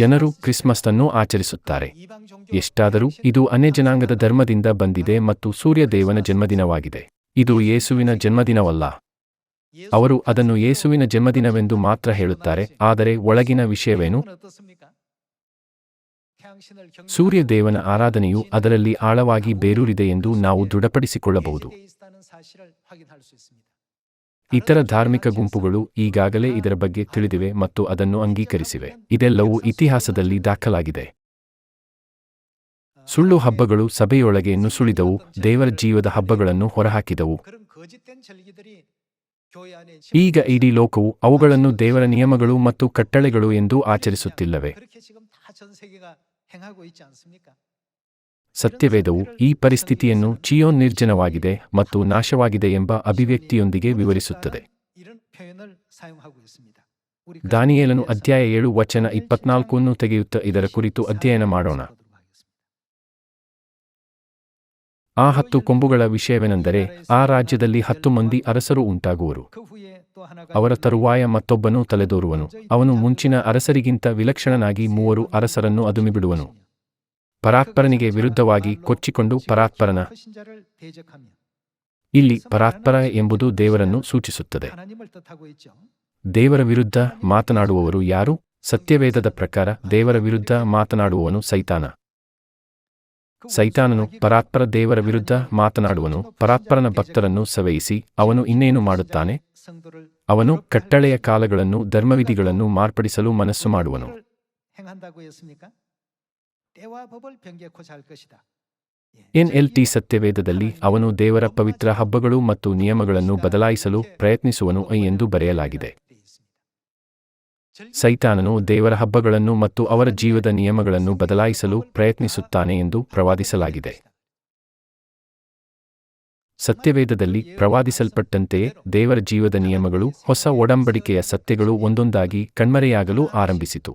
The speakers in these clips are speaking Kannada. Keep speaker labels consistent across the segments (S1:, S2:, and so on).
S1: ಜನರು ಕ್ರಿಸ್ಮಸ್ ಅನ್ನು ಆಚರಿಸುತ್ತಾರೆ. ಎಷ್ಟಾದರೂ ಇದು ಅನ್ಯಜನಾಂಗದ ಧರ್ಮದಿಂದ ಬಂದಿದೆ ಮತ್ತು ಸೂರ್ಯದೇವನ ಜನ್ಮದಿನವಾಗಿದೆ. ಇದು ಯೇಸುವಿನ ಜನ್ಮದಿನವಲ್ಲ. ಅವರು ಅದನ್ನು ಯೇಸುವಿನ ಜನ್ಮದಿನವೆಂದು ಮಾತ್ರ ಹೇಳುತ್ತಾರೆ, ಆದರೆ ಒಳಗಿನ ವಿಷಯವೇನು? ಸೂರ್ಯದೇವನ ಆರಾಧನೆಯು ಅದರಲ್ಲಿ ಆಳವಾಗಿ ಬೇರೂರಿದೆ ಎಂದು ನಾವು ದೃಢಪಡಿಸಿಕೊಳ್ಳಬಹುದು. ಇತರ ಧಾರ್ಮಿಕ ಗುಂಪುಗಳು ಈಗಾಗಲೇ ಇದರ ಬಗ್ಗೆ ತಿಳಿದಿವೆ ಮತ್ತು ಅದನ್ನು ಅಂಗೀಕರಿಸಿವೆ. ಇದೆಲ್ಲವೂ ಇತಿಹಾಸದಲ್ಲಿ ದಾಖಲಾಗಿದೆ. ಸುಳ್ಳು ಹಬ್ಬಗಳು ಸಭೆಯೊಳಗೆ ನುಸುಳಿದವು, ದೇವರ ಜೀವದ ಹಬ್ಬಗಳನ್ನು ಹೊರಹಾಕಿದವು. ಈಗ ಇಡೀ ಲೋಕವು ಅವುಗಳನ್ನು ದೇವರ ನಿಯಮಗಳು ಮತ್ತು ಕಟ್ಟಳೆಗಳು ಎಂದು ಆಚರಿಸುತ್ತಿಲ್ಲವೇ. ಸತ್ಯವೇದವು ಈ ಪರಿಸ್ಥಿತಿಯನ್ನು ಚಿಯೋನ್ ನಿರ್ಜನವಾಗಿದೆ ಮತ್ತು ನಾಶವಾಗಿದೆ ಎಂಬ ಅಭಿವ್ಯಕ್ತಿಯೊಂದಿಗೆ ವಿವರಿಸುತ್ತದೆ. ದಾನಿಯೇಲನು ಅಧ್ಯಾಯ ಏಳು ವಚನ ಇಪ್ಪತ್ನಾಲ್ಕನ್ನು ತೆಗೆಯುತ್ತಾ ಇದರ ಕುರಿತು ಅಧ್ಯಯನ ಮಾಡೋಣ. ಆ ಹತ್ತು ಕೊಂಬುಗಳ ವಿಷಯವೆನೆಂದರೆ ಆ ರಾಜ್ಯದಲ್ಲಿ ಹತ್ತು ಮಂದಿ ಅರಸರು ಉಂಟಾಗುವರು. ಅವರ ತರುವಾಯ ಮತ್ತೊಬ್ಬನು ತಲೆದೋರುವನು. ಅವನು ಮುಂಚಿನ ಅರಸರಿಗಿಂತ ವಿಲಕ್ಷಣನಾಗಿ ಮೂವರು ಅರಸರನ್ನು ಅದುಮಿಬಿಡುವನು. ಪರಾತ್ಪರನಿಗೆ ವಿರುದ್ಧವಾಗಿ ಕೊಚ್ಚಿಕೊಂಡು ಪರಾತ್ಪರನ. ಇಲ್ಲಿ ಪರಾತ್ಪರ ಎಂಬುದು ದೇವರನ್ನು ಸೂಚಿಸುತ್ತದೆ. ದೇವರ ವಿರುದ್ಧ ಮಾತನಾಡುವವರು ಯಾರು? ಸತ್ಯವೇದದ ಪ್ರಕಾರ ದೇವರ ವಿರುದ್ಧ ಮಾತನಾಡುವವನು ಸೈತಾನ. ಸೈತಾನನು ಪರಾತ್ಪರ ದೇವರ ವಿರುದ್ಧ ಮಾತನಾಡುವನು, ಪರಾತ್ಪರನ ಭಕ್ತರನ್ನು ಸವೆಯಿಸಿ ಅವನು ಇನ್ನೇನು ಮಾಡುತ್ತಾನೆ? ಅವನು ಕಟ್ಟಳೆಯ ಕಾಲಗಳನ್ನು ಧರ್ಮವಿಧಿಗಳನ್ನು ಮಾರ್ಪಡಿಸಲು ಮನಸ್ಸು ಮಾಡುವನು. ಎನ್ಎಲ್ಟಿ ಸತ್ಯವೇದದಲ್ಲಿ ಅವನು ದೇವರ ಪವಿತ್ರ ಹಬ್ಬಗಳು ಮತ್ತು ನಿಯಮಗಳನ್ನು ಬದಲಾಯಿಸಲು ಪ್ರಯತ್ನಿಸುವನು ಎಂದು ಬರೆಯಲಾಗಿದೆ. ಸೈತಾನನು ದೇವರ ಹಬ್ಬಗಳನ್ನು ಮತ್ತು ಅವರ ಜೀವದ ನಿಯಮಗಳನ್ನು ಬದಲಾಯಿಸಲು ಪ್ರಯತ್ನಿಸುತ್ತಾನೆ ಎಂದು ಪ್ರವಾದಿಸಲಾಗಿದೆ. ಸತ್ಯವೇದದಲ್ಲಿ ಪ್ರವಾದಿಸಲ್ಪಟ್ಟಂತೆಯೇ ದೇವರ ಜೀವದ ನಿಯಮಗಳು ಹೊಸ ಒಡಂಬಡಿಕೆಯ ಸತ್ಯಗಳು ಒಂದೊಂದಾಗಿ ಕಣ್ಮರೆಯಾಗಲು ಆರಂಭಿಸಿತು.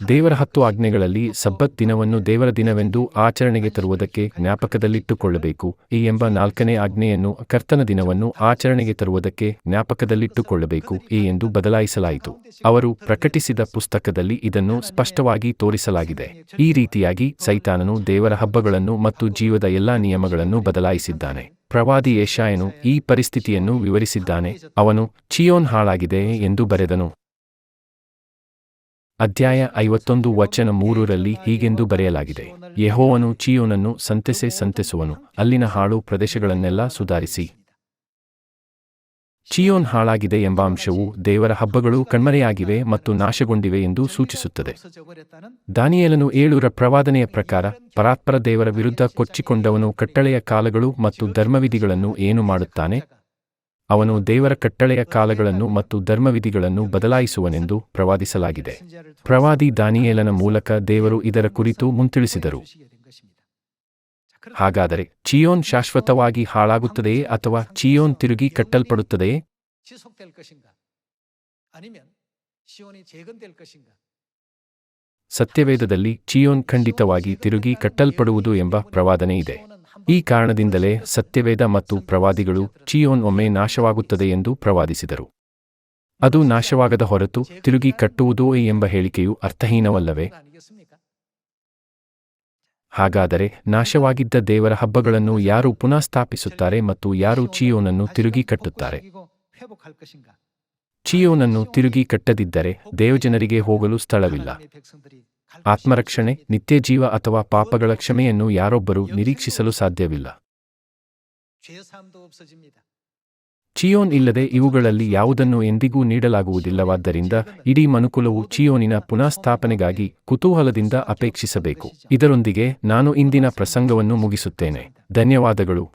S1: ದೇವರ ಹತ್ತು ಆಜ್ಞೆಗಳಲ್ಲಿ ಸಬ್ಬತ್ ದಿನವನ್ನು ದೇವರ ದಿನವೆಂದು ಆಚರಣೆಗೆ ತರುವುದಕ್ಕೆ ಜ್ಞಾಪಕದಲ್ಲಿಟ್ಟುಕೊಳ್ಳಬೇಕು. ಈ ಎಂಬ ನಾಲ್ಕನೇ ಆಜ್ಞೆಯನ್ನು ಕರ್ತನ ದಿನವನ್ನು ಆಚರಣೆಗೆ ತರುವುದಕ್ಕೆ ಜ್ಞಾಪಕದಲ್ಲಿಟ್ಟುಕೊಳ್ಳಬೇಕು ಈ ಎಂದು ಬದಲಾಯಿಸಲಾಯಿತು. ಅವರು ಪ್ರಕಟಿಸಿದ ಪುಸ್ತಕದಲ್ಲಿ ಇದನ್ನು ಸ್ಪಷ್ಟವಾಗಿ ತೋರಿಸಲಾಗಿದೆ. ಈ ರೀತಿಯಾಗಿ ಸೈತಾನನು ದೇವರ ಹಬ್ಬಗಳನ್ನು ಮತ್ತು ಜೀವದ ಎಲ್ಲಾ ನಿಯಮಗಳನ್ನು ಬದಲಾಯಿಸಿದ್ದಾನೆ. ಪ್ರವಾದಿ ಏಷಾಯನು ಈ ಪರಿಸ್ಥಿತಿಯನ್ನು ವಿವರಿಸಿದ್ದಾನೆ. ಅವನು ಚಿಯೋನ್ ಹಾಳಾಗಿದೆ ಎಂದು ಬರೆದನು. ಅಧ್ಯಾಯ ಐವತ್ತೊಂದು ವಚನ ಮೂರರಲ್ಲಿ ಹೀಗೆಂದು ಬರೆಯಲಾಗಿದೆ. ಯೆಹೋವನು ಚಿಯೋನನ್ನು ಸಂತೆಸೆ ಸಂತೆಸುವನು, ಅಲ್ಲಿನ ಹಾಳು ಪ್ರದೇಶಗಳನ್ನೆಲ್ಲ ಸುಧಾರಿಸಿ. ಚಿಯೋನ್ ಹಾಳಾಗಿದೆ ಎಂಬ ಅಂಶವು ದೇವರ ಹಬ್ಬಗಳು ಕಣ್ಮರೆಯಾಗಿವೆ ಮತ್ತು ನಾಶಗೊಂಡಿವೆ ಎಂದು ಸೂಚಿಸುತ್ತದೆ. ದಾನಿಯೇಲನು ಏಳುರ ಪ್ರವಾದನೆಯ ಪ್ರಕಾರ, ಪರಾತ್ಪರ ದೇವರ ವಿರುದ್ಧ ಕೊಚ್ಚಿಕೊಂಡವನು ಕಟ್ಟಳೆಯ ಕಾಲಗಳು ಮತ್ತು ಧರ್ಮವಿಧಿಗಳನ್ನು ಏನು ಮಾಡುತ್ತಾನೆ? ಅವನು ದೇವರ ಕಟ್ಟಳೆಯ ಕಾಲಗಳನ್ನು ಮತ್ತು ಧರ್ಮವಿಧಿಗಳನ್ನು ಬದಲಾಯಿಸುವನೆಂದು ಪ್ರವಾದಿಸಲಾಗಿದೆ. ಪ್ರವಾದಿ ದಾನಿಯೇಲನ ಮೂಲಕ ದೇವರು ಇದರ ಕುರಿತು ಮುಂತಿಳಿಸಿದರು. ಹಾಗಾದರೆ ಚಿಯೋನ್ ಶಾಶ್ವತವಾಗಿ ಹಾಳಾಗುತ್ತದೆಯೇ ಅಥವಾ ಚಿಯೋನ್ ತಿರುಗಿ ಕಟ್ಟಲ್ಪಡುತ್ತದೆಯೇ? ಸತ್ಯವೇದದಲ್ಲಿ ಚಿಯೋನ್ ಖಂಡಿತವಾಗಿ ತಿರುಗಿ ಕಟ್ಟಲ್ಪಡುವುದು ಎಂಬ ಪ್ರವಾದನೆ ಇದೆ. ಈ ಕಾರಣದಿಂದಲೇ ಸತ್ಯವೇದ ಮತ್ತು ಪ್ರವಾದಿಗಳು ಚಿಯೋನ್ ಒಮ್ಮೆ ನಾಶವಾಗುತ್ತದೆ ಎಂದು ಪ್ರವಾದಿಸಿದರು. ಅದು ನಾಶವಾಗದ ಹೊರತು ತಿರುಗಿ ಕಟ್ಟುವುದೋ ಎಂಬ ಹೇಳಿಕೆಯು ಅರ್ಥಹೀನವಲ್ಲವೇ? ಹಾಗಾದರೆ ನಾಶವಾಗಿದ್ದ ದೇವರ ಹಬ್ಬಗಳನ್ನು ಯಾರು ಪುನಃ ಸ್ಥಾಪಿಸುತ್ತಾರೆ ಮತ್ತು ಯಾರು ಚಿಯೋನನ್ನು ತಿರುಗಿ ಕಟ್ಟುತ್ತಾರೆ? ಚಿಯೋನನ್ನು ತಿರುಗಿ ಕಟ್ಟದಿದ್ದರೆ ದೇವಜನರಿಗೆ ಹೋಗಲು ಸ್ಥಳವಿಲ್ಲ. ಆತ್ಮರಕ್ಷಣೆ, ನಿತ್ಯಜೀವ ಅಥವಾ ಪಾಪಗಳ ಕ್ಷಮೆಯನ್ನು ಯಾರೊಬ್ಬರು ನಿರೀಕ್ಷಿಸಲು ಸಾಧ್ಯವಿಲ್ಲ. ಚಿಯೋನ್ ಇಲ್ಲದೆ ಇವುಗಳಲ್ಲಿ ಯಾವುದನ್ನು ಎಂದಿಗೂ ನೀಡಲಾಗುವುದಿಲ್ಲವಾದ್ದರಿಂದ ಇಡೀ ಮನುಕುಲವು ಚಿಯೋನಿನ ಪುನಃಸ್ಥಾಪನೆಗಾಗಿ ಕುತೂಹಲದಿಂದ ಅಪೇಕ್ಷಿಸಬೇಕು. ಇದರೊಂದಿಗೆ ನಾನು ಇಂದಿನ ಪ್ರಸಂಗವನ್ನು ಮುಗಿಸುತ್ತೇನೆ. ಧನ್ಯವಾದಗಳು.